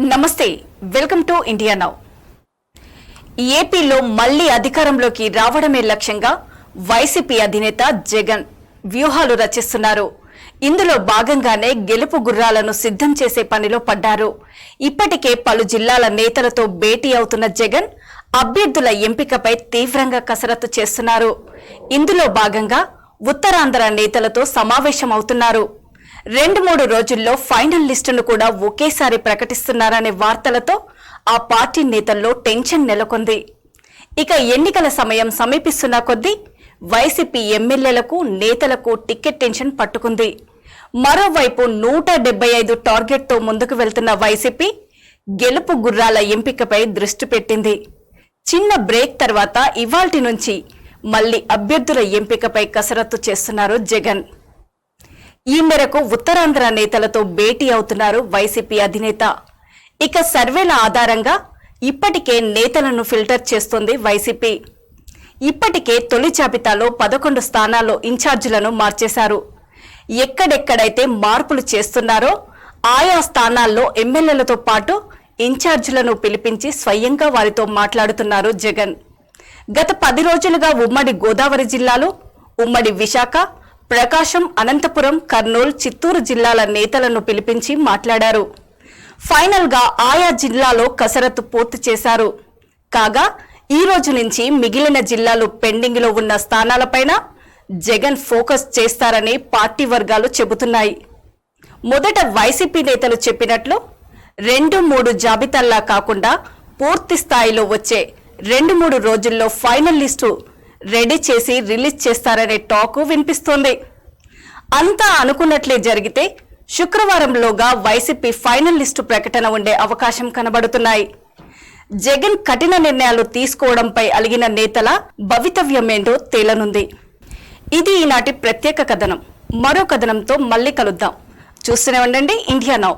నమస్తే welcome to India now. ఏపీలో మళ్ళీ అధికారంలోకి రావడమే లక్ష్యంగా వైసీపీ అధినేత జగన్ వ్యూహాలు రచిస్తున్నారు. ఇందులో భాగంగానే గెలుపు గుర్రాలను సిద్ధం చేసే పనిలో పడ్డారు. ఇప్పటికే పలు జిల్లాల నేతలతో భేటీ అవుతున్న జగన్ అభ్యర్థుల ఎంపికపై తీవ్రంగా కసరత్తు చేస్తున్నారు. ఇందులో భాగంగా ఉత్తరాంధ్ర నేతలతో సమావేశమవుతున్నారు. రెండు మూడు రోజుల్లో ఫైనల్ లిస్టును కూడా ఒకేసారి ప్రకటిస్తున్నారనే వార్తలతో ఆ పార్టీ నేతల్లో టెన్షన్ నెలకొంది. ఇక ఎన్నికల సమయం సమీపిస్తున్న కొద్దీ వైసీపీ ఎమ్మెల్యేలకు నేతలకు టికెట్ టెన్షన్ పట్టుకుంది. మరోవైపు నూట డెబ్బై ఐదు టార్గెట్తో ముందుకు వెళ్తున్న వైసీపీ గెలుపు గుర్రాల ఎంపికపై దృష్టి పెట్టింది. చిన్న బ్రేక్ తర్వాత ఇవాల్టి నుంచి మళ్ళీ అభ్యర్థుల ఎంపికపై కసరత్తు చేస్తున్నారు జగన్. ఈ మేరకు ఉత్తరాంధ్ర నేతలతో భేటీ అవుతున్నారు వైసీపీ అధినేత. ఇక సర్వేల ఆధారంగా ఇప్పటికే నేతలను ఫిల్టర్ చేస్తోంది వైసీపీ. ఇప్పటికే తొలి జాబితాలో పదకొండు స్థానాల్లో ఇన్ఛార్జీలను మార్చేశారు. ఎక్కడెక్కడైతే మార్పులు చేస్తున్నారో ఆయా స్థానాల్లో ఎమ్మెల్యేలతో పాటు ఇన్ఛార్జీలను పిలిపించి స్వయంగా వారితో మాట్లాడుతున్నారు జగన్. గత పది రోజులుగా ఉమ్మడి గోదావరి జిల్లాలో ఉమ్మడి విశాఖ ప్రకాశం అనంతపురం కర్నూలు చిత్తూరు జిల్లాల నేతలను పిలిపించి మాట్లాడారు. ఫైనల్గా ఆయా జిల్లాలో కసరత్తు పూర్తి చేశారు. కాగా ఈ రోజు నుంచి మిగిలిన జిల్లాలు పెండింగ్లో ఉన్న స్థానాలపైన జగన్ ఫోకస్ చేస్తారని పార్టీ వర్గాలు చెబుతున్నాయి. మొదట వైసీపీ నేతలు చెప్పినట్లు రెండు మూడు జాబితాల్లా కాకుండా పూర్తి స్థాయిలో వచ్చే రెండు మూడు రోజుల్లో ఫైనల్ లిస్టు రెడీ చేసి రిలీజ్ చేస్తారనే టాకు వినిపిస్తోంది. అంతా అనుకున్నట్లే జరిగితే శుక్రవారంలోగా వైసీపీ ఫైనల్ లిస్టు ప్రకటన ఉండే అవకాశం కనబడుతున్నాయి. జగన్ కఠిన నిర్ణయాలు తీసుకోవడంపై అలిగిన నేతల భవితవ్యమేంటో తేలనుంది. ఇది ఈనాటి ప్రత్యేక కథనం. మరో కథనంతో మళ్ళీ కలుద్దాం. చూస్తూనే ఉండండి ఇండియా నౌ.